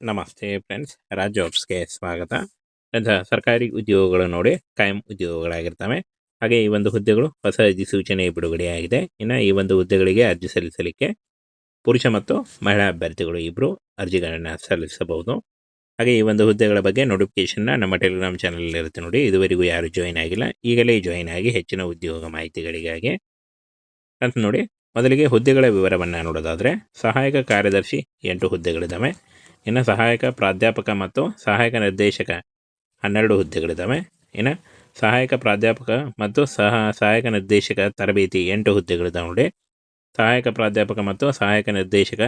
ನಮಸ್ತೆ ಫ್ರೆಂಡ್ಸ್ ರಾಜ್ ಜಾಬ್ಸ್ಗೆ ಸ್ವಾಗತ. ಫ್ರೆಂಡ್ಸ್ ಸರ್ಕಾರಿ ಉದ್ಯೋಗಗಳು ನೋಡಿ, ಕಾಯಂ ಉದ್ಯೋಗಗಳಾಗಿರ್ತವೆ. ಹಾಗೆ ಈ ಒಂದು ಹುದ್ದೆಗಳು ಹೊಸ ಅಧಿಸೂಚನೆ ಬಿಡುಗಡೆಯಾಗಿದೆ. ಇನ್ನು ಈ ಒಂದು ಹುದ್ದೆಗಳಿಗೆ ಅರ್ಜಿ ಸಲ್ಲಿಸಲಿಕ್ಕೆ ಪುರುಷ ಮತ್ತು ಮಹಿಳಾ ಅಭ್ಯರ್ಥಿಗಳು ಇಬ್ಬರು ಅರ್ಜಿಗಳನ್ನು ಸಲ್ಲಿಸಬಹುದು. ಹಾಗೆ ಈ ಒಂದು ಹುದ್ದೆಗಳ ಬಗ್ಗೆ ನೋಟಿಫಿಕೇಶನ್ನ ನಮ್ಮ ಟೆಲಿಗ್ರಾಮ್ ಚಾನಲ್ ಇರುತ್ತೆ ನೋಡಿ, ಇದುವರೆಗೂ ಯಾರು ಜಾಯಿನ್ ಆಗಿಲ್ಲ, ಈಗಲೇ ಜಾಯಿನ್ ಆಗಿ ಹೆಚ್ಚಿನ ಉದ್ಯೋಗ ಮಾಹಿತಿಗಳಿಗಾಗಿ. ಅಂತ ನೋಡಿ ಮೊದಲಿಗೆ ಹುದ್ದೆಗಳ ವಿವರವನ್ನು ನೋಡೋದಾದರೆ ಸಹಾಯಕ ಕಾರ್ಯದರ್ಶಿ ಎಂಟು ಹುದ್ದೆಗಳಿದ್ದಾವೆ ಇನ್ನು ಸಹಾಯಕ ಪ್ರಾಧ್ಯಾಪಕ ಮತ್ತು ಸಹಾಯಕ ನಿರ್ದೇಶಕ ಹನ್ನೆರಡು ಹುದ್ದೆಗಳಿದ್ದಾವೆ ಇನ್ನು ಸಹಾಯಕ ಪ್ರಾಧ್ಯಾಪಕ ಮತ್ತು ಸಹ ಸಹಾಯಕ ನಿರ್ದೇಶಕ ತರಬೇತಿ ಎಂಟು ಹುದ್ದೆಗಳಿದ್ದಾವೆ ನೋಡಿ. ಸಹಾಯಕ ಪ್ರಾಧ್ಯಾಪಕ ಮತ್ತು ಸಹಾಯಕ ನಿರ್ದೇಶಕ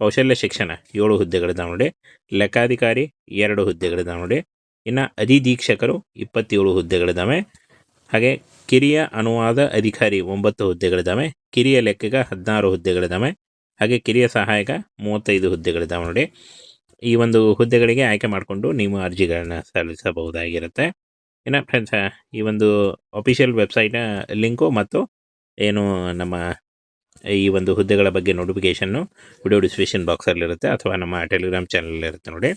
ಕೌಶಲ್ಯ ಶಿಕ್ಷಣ ಏಳು ಹುದ್ದೆಗಳಿದ್ದಾವೆ ನೋಡಿ. ಲೆಕ್ಕಾಧಿಕಾರಿ ಎರಡು ಹುದ್ದೆಗಳಿದ್ದಾವೆ ನೋಡಿ. ಇನ್ನು ಅಧಿದೀಕ್ಷಕರು ಇಪ್ಪತ್ತೇಳು ಹುದ್ದೆಗಳಿದ್ದಾವೆ ಹಾಗೆ ಕಿರಿಯ ಅನುವಾದ ಅಧಿಕಾರಿ ಒಂಬತ್ತು ಹುದ್ದೆಗಳಿದ್ದಾವೆ. ಕಿರಿಯ ಲೆಕ್ಕಿಗ ಹದಿನಾರು ಹುದ್ದೆಗಳಿದ್ದಾವೆ. ಹಾಗೆ ಕಿರಿಯ ಸಹಾಯಕ ಮೂವತ್ತೈದು ಹುದ್ದೆಗಳಿದ್ದಾವೆ ನೋಡಿ. ಈ ಒಂದು ಹುದ್ದೆಗಳಿಗೆ ಆಯ್ಕೆ ಮಾಡಿಕೊಂಡು ನೀವು ಅರ್ಜಿಗಳನ್ನು ಸಲ್ಲಿಸಬಹುದಾಗಿರುತ್ತೆ. ಇನ್ನು ಫ್ರೆಂಡ್ಸ್ ಈ ಒಂದು ಅಫಿಷಿಯಲ್ ವೆಬ್ಸೈಟ್ನ ಲಿಂಕು ಮತ್ತು ಏನು ನಮ್ಮ ಈ ಒಂದು ಹುದ್ದೆಗಳ ಬಗ್ಗೆ ನೋಟಿಫಿಕೇಷನ್ನು ವಿಡಿಯೋ ಡಿಸ್ಕ್ರಿಪ್ಷನ್ ಬಾಕ್ಸಲ್ಲಿರುತ್ತೆ ಅಥವಾ ನಮ್ಮ ಟೆಲಿಗ್ರಾಮ್ ಚಾನಲಲ್ಲಿರುತ್ತೆ ನೋಡಿ.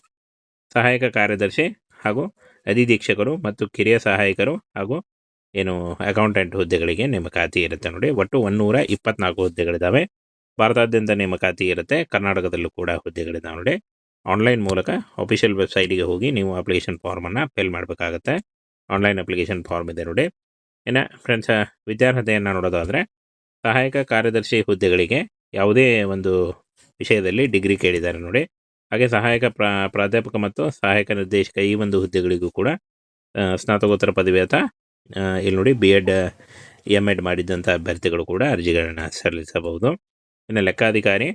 ಸಹಾಯಕ ಕಾರ್ಯದರ್ಶಿ ಹಾಗೂ ಅಧಿಧೀಕ್ಷಕರು ಮತ್ತು ಕಿರಿಯ ಸಹಾಯಕರು ಹಾಗೂ ಏನು ಅಕೌಂಟೆಂಟ್ ಹುದ್ದೆಗಳಿಗೆ ನೇಮಕಾತಿ ಇರುತ್ತೆ ನೋಡಿ. ಒಟ್ಟು ಒನ್ನೂರ ಇಪ್ಪತ್ನಾಲ್ಕು ಹುದ್ದೆಗಳಿದ್ದಾವೆ ಭಾರತಾದ್ಯಂತ ನೇಮಕಾತಿ ಇರುತ್ತೆ. ಕರ್ನಾಟಕದಲ್ಲೂ ಕೂಡ ಹುದ್ದೆಗಳಿದ್ದಾವೆ ನೋಡಿ. ಆನ್ಲೈನ್ ಮೂಲಕ ಅಫಿಷಿಯಲ್ ವೆಬ್ಸೈಟಿಗೆ ಹೋಗಿ ನೀವು ಅಪ್ಲಿಕೇಶನ್ ಫಾರ್ಮನ್ನು ಫಿಲ್ ಮಾಡಬೇಕಾಗತ್ತೆ. ಆನ್ಲೈನ್ ಅಪ್ಲಿಕೇಶನ್ ಫಾರ್ಮ್ ಇದೆ ನೋಡಿ. ಇನ್ನು ಫ್ರೆಂಡ್ಸ್ ವಿದ್ಯಾರ್ಹತೆಯನ್ನು ನೋಡೋದಾದರೆ, ಸಹಾಯಕ ಕಾರ್ಯದರ್ಶಿ ಹುದ್ದೆಗಳಿಗೆ ಯಾವುದೇ ಒಂದು ವಿಷಯದಲ್ಲಿ ಡಿಗ್ರಿ ಕೇಳಿದ್ದಾರೆ ನೋಡಿ. ಹಾಗೆ ಸಹಾಯಕ ಪ್ರಾ, ಪ್ರಾಧ್ಯಾಪಕ ಮತ್ತು ಸಹಾಯಕ ನಿರ್ದೇಶಕ ಈ ಒಂದು ಹುದ್ದೆಗಳಿಗೂ ಕೂಡ ಸ್ನಾತಕೋತ್ತರ ಪದವಿ ಅಥವಾ ಇಲ್ಲಿ ನೋಡಿ ಬಿ ಎಡ್ ಎಂ ಎಡ್ ಮಾಡಿದ್ದಂಥ ಅಭ್ಯರ್ಥಿಗಳು ಕೂಡ ಅರ್ಜಿಗಳನ್ನು ಸಲ್ಲಿಸಬಹುದು. ಇನ್ನು ಲೆಕ್ಕಾಧಿಕಾರಿ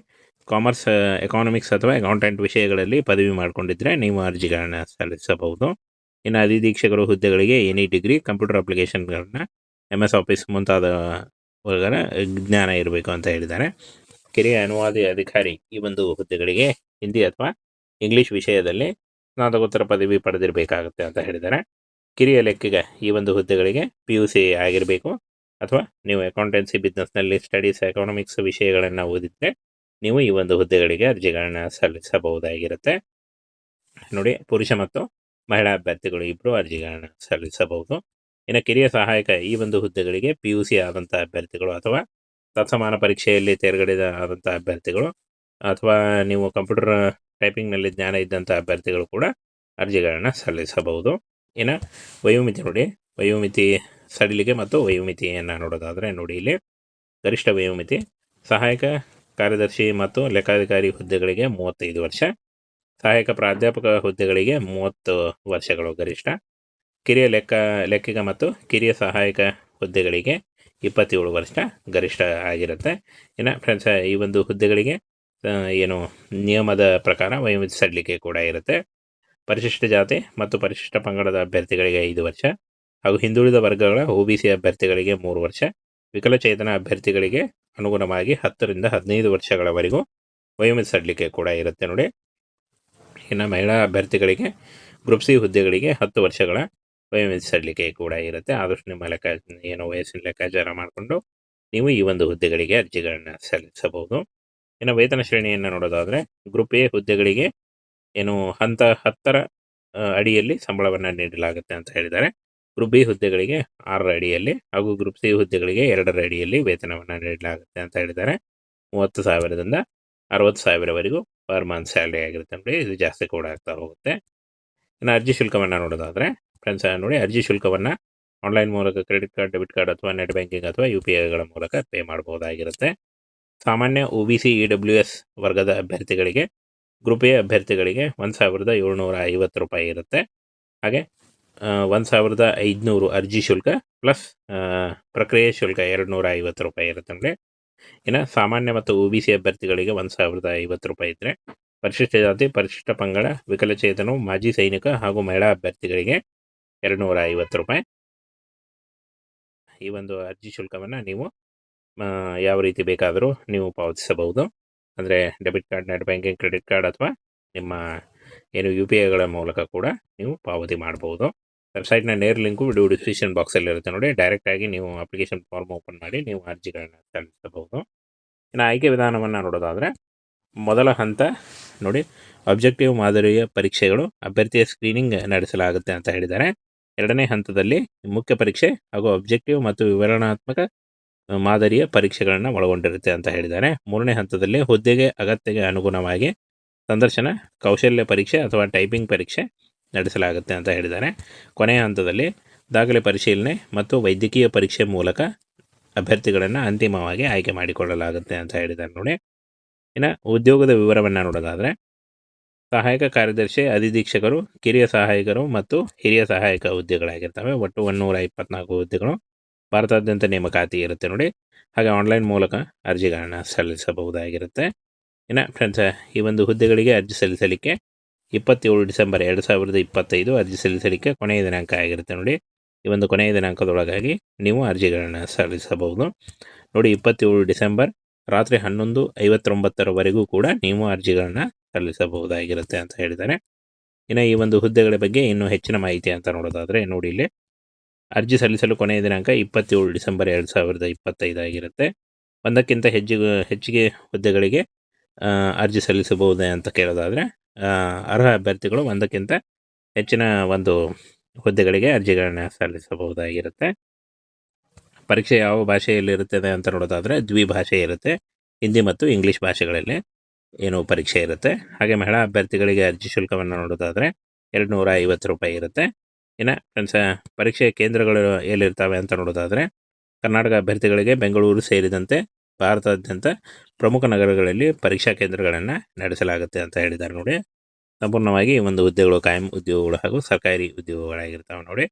ಕಾಮರ್ಸ್ ಎಕಾನಮಿಕ್ಸ್ ಅಥವಾ ಅಕೌಂಟೆಂಟ್ ವಿಷಯಗಳಲ್ಲಿ ಪದವಿ ಮಾಡಿಕೊಂಡಿದ್ದರೆ ನೀವು ಅರ್ಜಿಗಳನ್ನು ಸಲ್ಲಿಸಬಹುದು. ಇನ್ನು ಅಧಿದೀಕ್ಷಕರು, ಹುದ್ದೆಗಳಿಗೆ ಎನಿ ಡಿಗ್ರಿ ಕಂಪ್ಯೂಟರ್ ಅಪ್ಲಿಕೇಶನ್ಗಳನ್ನ ಎಂ ಎಸ್ ಆಫೀಸ್ ಮುಂತಾದ ಜ್ಞಾನ ಇರಬೇಕು ಅಂತ ಹೇಳಿದ್ದಾರೆ. ಕಿರಿಯ ಅನುವಾದಿ ಅಧಿಕಾರಿ ಈ ಒಂದು ಹುದ್ದೆಗಳಿಗೆ ಹಿಂದಿ ಅಥವಾ ಇಂಗ್ಲಿಷ್ ವಿಷಯದಲ್ಲಿ ಸ್ನಾತಕೋತ್ತರ ಪದವಿ ಪಡೆದಿರಬೇಕಾಗುತ್ತೆ ಅಂತ ಹೇಳಿದ್ದಾರೆ. ಕಿರಿಯ ಲೆಕ್ಕಿಗ ಈ ಒಂದು ಹುದ್ದೆಗಳಿಗೆ ಪಿ ಯು ಸಿ ಆಗಿರಬೇಕು. ಅಥವಾ ನೀವು ಅಕೌಂಟೆನ್ಸಿ ಬಿಸ್ನೆಸ್ನಲ್ಲಿ ಸ್ಟಡೀಸ್ ಎಕನಾಮಿಕ್ಸ್ ವಿಷಯಗಳನ್ನು ಓದಿದ್ರೆ ನೀವು ಈ ಒಂದು ಹುದ್ದೆಗಳಿಗೆ ಅರ್ಜಿಗಳನ್ನು ಸಲ್ಲಿಸಬಹುದಾಗಿರುತ್ತೆ. ನೋಡಿ, ಪುರುಷ ಮತ್ತು ಮಹಿಳಾ ಅಭ್ಯರ್ಥಿಗಳು ಇಬ್ಬರು ಅರ್ಜಿಗಳನ್ನು ಸಲ್ಲಿಸಬಹುದು. ಇನ್ನು ಕಿರಿಯ ಸಹಾಯಕ ಈ ಒಂದು ಹುದ್ದೆಗಳಿಗೆ ಪಿ ಯು ಸಿ ಆದಂಥ ಅಭ್ಯರ್ಥಿಗಳು ಅಥವಾ ತತ್ಸಮಾನ ಪರೀಕ್ಷೆಯಲ್ಲಿ ತೇರ್ಗಡೆದ ಆದಂಥ ಅಭ್ಯರ್ಥಿಗಳು ಅಥವಾ ನೀವು ಕಂಪ್ಯೂಟರ್ ಟೈಪಿಂಗ್ನಲ್ಲಿ ಜ್ಞಾನ ಇದ್ದಂಥ ಅಭ್ಯರ್ಥಿಗಳು ಕೂಡ ಅರ್ಜಿಗಳನ್ನು ಸಲ್ಲಿಸಬಹುದು. ಇನ್ನು ವಯೋಮಿತಿ ನೋಡಿ ವಯೋಮಿತಿ ಸಡಿಲಿಕೆ ಮತ್ತು ವಯೋಮಿತಿಯನ್ನು ನೋಡೋದಾದರೆ ನೋಡಿ ಇಲ್ಲಿ. ಗರಿಷ್ಠ ವಯೋಮಿತಿ, ಸಹಾಯಕ ಕಾರ್ಯದರ್ಶಿ ಮತ್ತು ಲೆಕ್ಕಾಧಿಕಾರಿ ಹುದ್ದೆಗಳಿಗೆ ಮೂವತ್ತೈದು ವರ್ಷ, ಸಹಾಯಕ ಪ್ರಾಧ್ಯಾಪಕ ಹುದ್ದೆಗಳಿಗೆ ಮೂವತ್ತು ವರ್ಷಗಳು ಗರಿಷ್ಠ, ಕಿರಿಯ ಲೆಕ್ಕ, ಲೆಕ್ಕಿಗ ಮತ್ತು ಕಿರಿಯ ಸಹಾಯಕ ಹುದ್ದೆಗಳಿಗೆ ಇಪ್ಪತ್ತೇಳು ವರ್ಷ ಗರಿಷ್ಠ ಆಗಿರುತ್ತೆ. ಇನ್ನು ಫ್ರೆಂಡ್ಸ್ ಈ ಒಂದು ಹುದ್ದೆಗಳಿಗೆ ಏನು ನಿಯಮದ ಪ್ರಕಾರ ವಯೋಮಿತಿ ಸಡಿಲಿಕೆ ಕೂಡ ಇರುತ್ತೆ. ಪರಿಶಿಷ್ಟ ಜಾತಿ ಮತ್ತು ಪರಿಶಿಷ್ಟ ಪಂಗಡದ ಅಭ್ಯರ್ಥಿಗಳಿಗೆ ಐದು ವರ್ಷ ಹಾಗೂ ಹಿಂದುಳಿದ ವರ್ಗಗಳ ಒ ಬಿ ಸಿ ಅಭ್ಯರ್ಥಿಗಳಿಗೆ ಮೂರು ವರ್ಷ, ವಿಕಲಚೇತನ ಅಭ್ಯರ್ಥಿಗಳಿಗೆ ಅನುಗುಣವಾಗಿ ಹತ್ತರಿಂದ ಹದಿನೈದು ವರ್ಷಗಳವರೆಗೂ ವಯೋಮಿತಿ ಸಡಿಲಿಕೆ ಕೂಡ ಇರುತ್ತೆ ನೋಡಿ. ಇನ್ನು ಮಹಿಳಾ ಅಭ್ಯರ್ಥಿಗಳಿಗೆ, ಗ್ರೂಪ್ ಸಿ ಹುದ್ದೆಗಳಿಗೆ ಹತ್ತು ವರ್ಷಗಳ ವಯೋಮಿತಿ ಸಡಿಲಿಕೆ ಕೂಡ ಇರುತ್ತೆ. ಆದಷ್ಟು ನಿಮ್ಮ ಲೆಕ್ಕ, ಏನು ವಯಸ್ಸಿನ ಲೆಕ್ಕಾಚಾರ ಮಾಡಿಕೊಂಡು ನೀವು ಈ ಒಂದು ಹುದ್ದೆಗಳಿಗೆ ಅರ್ಜಿಗಳನ್ನು ಸಲ್ಲಿಸಬಹುದು. ಇನ್ನು ವೇತನ ಶ್ರೇಣಿಯನ್ನು ನೋಡೋದಾದರೆ, ಗ್ರೂಪ್ ಎ ಹುದ್ದೆಗಳಿಗೆ ಏನು ಹಂತ ಹತ್ತರ ಅಡಿಯಲ್ಲಿ ಸಂಬಳವನ್ನು ನೀಡಲಾಗುತ್ತೆ ಅಂತ ಹೇಳಿದ್ದಾರೆ. ಗ್ರೂಪ್ ಬಿ ಹುದ್ದೆಗಳಿಗೆ ಆರರ ಅಡಿಯಲ್ಲಿ ಹಾಗೂ ಗ್ರೂಪ್ ಸಿ ಹುದ್ದೆಗಳಿಗೆ ಎರಡರ ಅಡಿಯಲ್ಲಿ ವೇತನವನ್ನು ನೀಡಲಾಗುತ್ತೆ ಅಂತ ಹೇಳಿದ್ದಾರೆ. ಮೂವತ್ತು ಸಾವಿರದಿಂದ ಅರವತ್ತು ಸಾವಿರವರೆಗೂ ಪರ್ ಮಂತ್ ಸ್ಯಾಲ್ರಿ ಆಗಿರುತ್ತೆ ನೋಡಿ, ಇದು ಜಾಸ್ತಿ ಕೂಡ ಆಗ್ತಾ ಹೋಗುತ್ತೆ. ಇನ್ನು ಅರ್ಜಿ ಶುಲ್ಕವನ್ನು ನೋಡೋದಾದರೆ, ಫ್ರೆಂಡ್ಸ್, ನೋಡಿ, ಅರ್ಜಿ ಶುಲ್ಕವನ್ನು ಆನ್ಲೈನ್ ಮೂಲಕ ಕ್ರೆಡಿಟ್ ಕಾರ್ಡ್, ಡೆಬಿಟ್ ಕಾರ್ಡ್ ಅಥವಾ ನೆಟ್ ಬ್ಯಾಂಕಿಂಗ್ ಅಥವಾ ಯು ಪಿ ಮೂಲಕ ಪೇ ಮಾಡಬಹುದಾಗಿರುತ್ತೆ. ಸಾಮಾನ್ಯ O B C E W ವರ್ಗದ ಅಭ್ಯರ್ಥಿಗಳಿಗೆ ಗ್ರೂಪ್ ಎ ಅಭ್ಯರ್ಥಿಗಳಿಗೆ ಒಂದು ಸಾವಿರದ ಏಳ್ನೂರ ಐವತ್ತು ರೂಪಾಯಿ ಇರುತ್ತೆ. ಹಾಗೆ ಒಂದು ಸಾವಿರದ ಐದುನೂರು ಅರ್ಜಿ ಶುಲ್ಕ ಪ್ಲಸ್ ಪ್ರಕ್ರಿಯೆ ಶುಲ್ಕ ಎರಡು ನೂರ ಐವತ್ತು ರೂಪಾಯಿ ಇರುತ್ತೆ ಅಂದರೆ ಇನ್ನು ಸಾಮಾನ್ಯ ಮತ್ತು ಒ ಬಿ ಸಿ ಅಭ್ಯರ್ಥಿಗಳಿಗೆ ಒಂದು ಸಾವಿರದ ಐವತ್ತು ರೂಪಾಯಿ ಇದ್ದರೆ ಪರಿಶಿಷ್ಟ ಜಾತಿ, ಪರಿಶಿಷ್ಟ ಪಂಗಡ, ವಿಕಲಚೇತನು, ಮಾಜಿ ಸೈನಿಕ ಹಾಗೂ ಮಹಿಳಾ ಅಭ್ಯರ್ಥಿಗಳಿಗೆ ಎರಡು ನೂರ ಐವತ್ತು ರೂಪಾಯಿ. ಈ ಒಂದು ಅರ್ಜಿ ಶುಲ್ಕವನ್ನು ನೀವು ಯಾವ ರೀತಿ ಬೇಕಾದರೂ ನೀವು ಪಾವತಿಸಬಹುದು. ಅಂದರೆ debit card net banking credit card ಅಥವಾ ನಿಮ್ಮ ಏನು ಯು ಪಿ ಐಗಳ ಮೂಲಕ ಕೂಡ ನೀವು ಪಾವತಿ ಮಾಡಬಹುದು ವೆಬ್ಸೈಟ್ನ ನೇರ್ ಲಿಂಕು ವಿಡಿಯೋ ಡಿಸ್ಕ್ರಿಪ್ಷನ್ ಬಾಕ್ಸಲ್ಲಿ ಇರುತ್ತೆ ನೋಡಿ. ಡೈರೆಕ್ಟಾಗಿ ನೀವು ಅಪ್ಲಿಕೇಶನ್ ಫಾರ್ಮ್ ಓಪನ್ ಮಾಡಿ ನೀವು ಅರ್ಜಿಗಳನ್ನು ಸಲ್ಲಿಸಬಹುದು. ಇನ್ನು ಆಯ್ಕೆ ವಿಧಾನವನ್ನು ನೋಡೋದಾದರೆ, ಮೊದಲ ಹಂತ ನೋಡಿ ಅಬ್ಜೆಕ್ಟಿವ್ ಮಾದರಿಯ ಪರೀಕ್ಷೆಗಳು, ಅಭ್ಯರ್ಥಿಯ ಸ್ಕ್ರೀನಿಂಗ್ ನಡೆಸಲಾಗುತ್ತೆ ಅಂತ ಹೇಳಿದ್ದಾರೆ. ಎರಡನೇ ಹಂತದಲ್ಲಿ ಮುಖ್ಯ ಪರೀಕ್ಷೆ ಹಾಗೂ ಅಬ್ಜೆಕ್ಟಿವ್ ಮತ್ತು ವಿವರಣಾತ್ಮಕ ಮಾದರಿಯ ಪರೀಕ್ಷೆಗಳನ್ನು ಒಳಗೊಂಡಿರುತ್ತೆ ಅಂತ ಹೇಳಿದ್ದಾರೆ. ಮೂರನೇ ಹಂತದಲ್ಲಿ ಹುದ್ದೆಗೆ ಅಗತ್ಯಗೆ ಅನುಗುಣವಾಗಿ ಸಂದರ್ಶನ, ಕೌಶಲ್ಯ ಪರೀಕ್ಷೆ ಅಥವಾ ಟೈಪಿಂಗ್ ಪರೀಕ್ಷೆ ನಡೆಸಲಾಗುತ್ತೆ ಅಂತ ಹೇಳಿದ್ದಾರೆ. ಕೊನೆಯ ಹಂತದಲ್ಲಿ ದಾಖಲೆ ಪರಿಶೀಲನೆ ಮತ್ತು ವೈದ್ಯಕೀಯ ಪರೀಕ್ಷೆ ಮೂಲಕ ಅಭ್ಯರ್ಥಿಗಳನ್ನು ಅಂತಿಮವಾಗಿ ಆಯ್ಕೆ ಮಾಡಿಕೊಳ್ಳಲಾಗುತ್ತೆ ಅಂತ ಹೇಳಿದ್ದಾರೆ ನೋಡಿ. ಇನ್ನು ಉದ್ಯೋಗದ ವಿವರವನ್ನು ನೋಡೋದಾದರೆ, ಸಹಾಯಕ ಕಾರ್ಯದರ್ಶಿ ಅಧಿಧೀಕ್ಷಕರು ಕಿರಿಯ ಸಹಾಯಕರು ಮತ್ತು ಹಿರಿಯ ಸಹಾಯಕ ಹುದ್ದೆಗಳಾಗಿರ್ತವೆ. ಒಟ್ಟು ಒನ್ನೂರ ಇಪ್ಪತ್ನಾಲ್ಕು ಹುದ್ದೆಗಳು ಭಾರತಾದ್ಯಂತ ನೇಮಕಾತಿ ಇರುತ್ತೆ ನೋಡಿ. ಹಾಗೆ ಆನ್ಲೈನ್ ಮೂಲಕ ಅರ್ಜಿಗಳನ್ನು ಸಲ್ಲಿಸಬಹುದಾಗಿರುತ್ತೆ. ಇನ್ನು ಫ್ರೆಂಡ್ಸ್ ಈ ಒಂದು ಹುದ್ದೆಗಳಿಗೆ ಅರ್ಜಿ ಸಲ್ಲಿಸಲಿಕ್ಕೆ ಇಪ್ಪತ್ತೇಳು ಡಿಸೆಂಬರ್ ಎರಡು ಸಾವಿರದ ಇಪ್ಪತ್ತೈದು ಅರ್ಜಿ ಸಲ್ಲಿಸಲಿಕ್ಕೆ ಕೊನೆಯ ದಿನಾಂಕ ಆಗಿರುತ್ತೆ ನೋಡಿ. ಈ ಒಂದು ಕೊನೆಯ ದಿನಾಂಕದೊಳಗಾಗಿ ನೀವು ಅರ್ಜಿಗಳನ್ನು ಸಲ್ಲಿಸಬಹುದು. ನೋಡಿ, ಇಪ್ಪತ್ತೇಳು ಡಿಸೆಂಬರ್ ರಾತ್ರಿ ಹನ್ನೊಂದು ಐವತ್ತೊಂಬತ್ತರವರೆಗೂ ಕೂಡ ನೀವು ಅರ್ಜಿಗಳನ್ನು ಸಲ್ಲಿಸಬಹುದಾಗಿರುತ್ತೆ ಅಂತ ಹೇಳಿದ್ದಾರೆ. ಇನ್ನು ಈ ಒಂದು ಹುದ್ದೆಗಳ ಬಗ್ಗೆ ಇನ್ನೂ ಹೆಚ್ಚಿನ ಮಾಹಿತಿ ಅಂತ ನೋಡೋದಾದರೆ ನೋಡಿ ಇಲ್ಲಿ. ಅರ್ಜಿ ಸಲ್ಲಿಸಲು ಕೊನೆಯ ದಿನಾಂಕ ಇಪ್ಪತ್ತೇಳು ಡಿಸೆಂಬರ್ ಎರಡು ಸಾವಿರದ ಇಪ್ಪತ್ತೈದಾಗಿರುತ್ತೆ ಒಂದಕ್ಕಿಂತ ಹೆಚ್ಚಿಗೆ ಹೆಚ್ಚಿಗೆ ಹುದ್ದೆಗಳಿಗೆ ಅರ್ಜಿ ಸಲ್ಲಿಸಬಹುದೇ ಅಂತ ಕೇಳೋದಾದರೆ ಅರ್ಹ ಅಭ್ಯರ್ಥಿಗಳು ಒಂದಕ್ಕಿಂತ ಹೆಚ್ಚಿನ ಒಂದು ಹುದ್ದೆಗಳಿಗೆ ಅರ್ಜಿಗಳನ್ನು ಸಲ್ಲಿಸಬಹುದಾಗಿರುತ್ತೆ. ಪರೀಕ್ಷೆ ಯಾವ ಭಾಷೆಯಲ್ಲಿರುತ್ತದೆ ಅಂತ ನೋಡೋದಾದರೆ, ದ್ವಿಭಾಷೆ ಇರುತ್ತೆ. ಹಿಂದಿ ಮತ್ತು ಇಂಗ್ಲೀಷ್ ಭಾಷೆಗಳಲ್ಲಿ ಏನು ಪರೀಕ್ಷೆ ಇರುತ್ತೆ. ಹಾಗೆ ಮಹಿಳಾ ಅಭ್ಯರ್ಥಿಗಳಿಗೆ ಅರ್ಜಿ ಶುಲ್ಕವನ್ನು ನೋಡೋದಾದರೆ ಎರಡು ನೂರ ಐವತ್ತು ರೂಪಾಯಿ ಇರುತ್ತೆ. ಇನ್ನು ಫ್ರೆಂಡ್ಸ್ ಪರೀಕ್ಷೆ ಕೇಂದ್ರಗಳು ಎಲ್ಲಿರ್ತವೆ ಅಂತ ನೋಡೋದಾದರೆ, ಕರ್ನಾಟಕ ಅಭ್ಯರ್ಥಿಗಳಿಗೆ ಬೆಂಗಳೂರು ಸೇರಿದಂತೆ ಭಾರತಾದ್ಯಂತ ಪ್ರಮುಖ ನಗರಗಳಲ್ಲಿ ಪರೀಕ್ಷಾ ಕೇಂದ್ರಗಳನ್ನು ನಡೆಸಲಾಗುತ್ತೆ ಅಂತ ಹೇಳಿದ್ದಾರೆ ನೋಡಿ. ಸಂಪೂರ್ಣವಾಗಿ ಒಂದು ಹುದ್ದೆಗಳು ಕಾಯಂ ಉದ್ಯೋಗಗಳು ಹಾಗೂ ಸರ್ಕಾರಿ ಉದ್ಯೋಗಗಳಾಗಿರ್ತಾವೆ ನೋಡಿ.